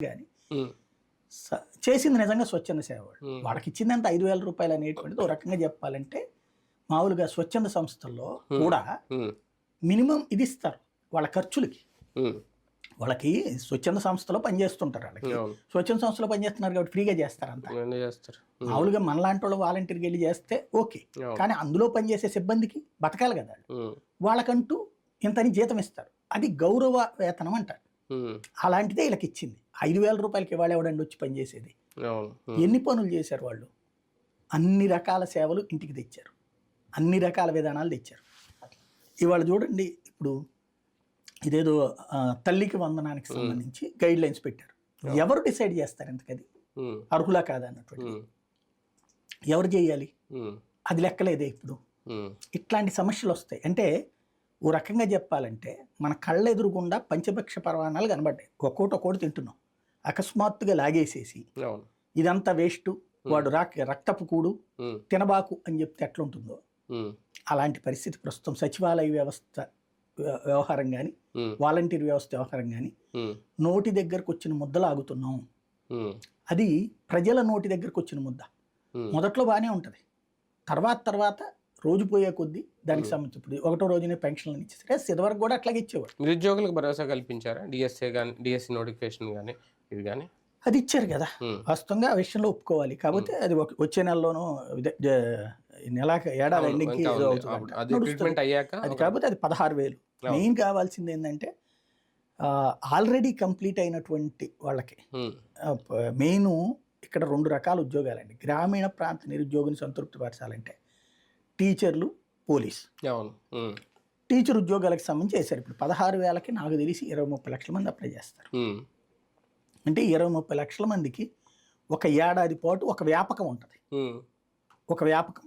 కానీ చేసింది నిజంగా స్వచ్ఛంద సేవ వాళ్ళు. వాళ్ళకి ఇచ్చిందంత ఐదు వేల రూపాయలు అనేటువంటిది ఒక రకంగా చెప్పాలంటే మామూలుగా స్వచ్ఛంద సంస్థల్లో కూడా మినిమం ఇది ఇస్తారు వాళ్ళ ఖర్చులకి. వాళ్ళకి స్వచ్ఛంద సంస్థలో పనిచేస్తుంటారు వాళ్ళకి. స్వచ్ఛంద సంస్థలో పనిచేస్తున్నారు కాబట్టి ఫ్రీగా చేస్తారు. ఉమ్, మామూలుగా మనలాంటి వాళ్ళు వాలంటీర్కి వెళ్ళి చేస్తే ఓకే. కానీ అందులో పనిచేసే సిబ్బందికి బతకాలి కదా వాళ్ళకంటూ ఇంతని జీతం ఇస్తారు. అది గౌరవ వేతనం అంటారు. అలాంటిదే వీళ్ళకి ఇచ్చింది ఐదు వేల రూపాయలకి ఇవాళ ఎవడండి వచ్చి పనిచేసేది ఎన్ని పనులు చేశారు వాళ్ళు? అన్ని రకాల సేవలు ఇంటికి తెచ్చారు. అన్ని రకాల విధానాలు తెచ్చారు. ఇవాళ చూడండి ఇప్పుడు ఇదేదో తల్లికి వందనానికి సంబంధించి గైడ్ లైన్స్ పెట్టారు ఎవరు డిసైడ్ చేస్తారు ఇంతకది? అర్హులా కాదా అన్నటువంటి ఎవరు చేయాలి? అది లెక్కలేదే ఇప్పుడు. ఇట్లాంటి సమస్యలు వస్తాయి అంటే ఓ రకంగా చెప్పాలంటే మన కళ్ళ ఎదురుగుండా పంచపక్ష పరమాణాలు కనబడ్డాయి. ఒక్కోటి ఒక్కోటి తింటున్నాం. అకస్మాత్తుగా లాగేసేసి ఇదంతా వేస్ట్ వాడు రాక్ రక్తపు కూడు తినబాకు అని చెప్తే ఎట్లుంటుందో. అలాంటి పరిస్థితి ప్రస్తుతం సచివాలయ వ్యవస్థ వ్య- వ్యవహారం కానీ వాలంటీర్ వ్యవస్థ వ్యవహారం కానీ నోటి దగ్గరకు వచ్చిన ముద్దలు ఆగుతున్నాం. అది ప్రజల నోటి దగ్గరకు వచ్చిన ముద్ద మొదట్లో బాగానే ఉంటుంది. తర్వాత తర్వాత రోజు పోయే కొద్దీ దానికి సంబంధించి ఇప్పుడు ఒకటో రోజునే పెన్షన్లు ఇచ్చేసారు. ఎస్, ఇదివరకు కూడా అట్లాగే ఇచ్చేవారు నిరుద్యోగులకు భరోసా కల్పించారా? డిఎస్ఏ కానీ డిఎస్సి నోటిఫికేషన్ కానీ ఇది కానీ అది ఇచ్చారు కదా. వాస్తవంగా ఆ విషయంలో ఒప్పుకోవాలి. కాకపోతే అది వచ్చే నెలలోనూ నెల ఏడాది ఎండింగ్కి అది కాకపోతే అది పదహారు వేలు. మెయిన్ కావాల్సింది ఏంటంటే ఆల్రెడీ కంప్లీట్ అయినటువంటి వాళ్ళకి. మెయిన్ ఇక్కడ రెండు రకాల ఉద్యోగాలండి. గ్రామీణ ప్రాంత నిరుద్యోగిని సంతృప్తిపరచాలంటే టీచర్లు పోలీస్. టీచర్ ఉద్యోగాలకు సంబంధించి చేశారు ఇప్పుడు పదహారు వేలకి నాకు తెలిసి ఇరవై ముప్పై లక్షల మంది అప్లై చేస్తారు. అంటే ఇరవై ముప్పై లక్షల మందికి ఒక ఏడాది పాటు ఒక వ్యాపకం ఉంటుంది. ఒక వ్యాపకం.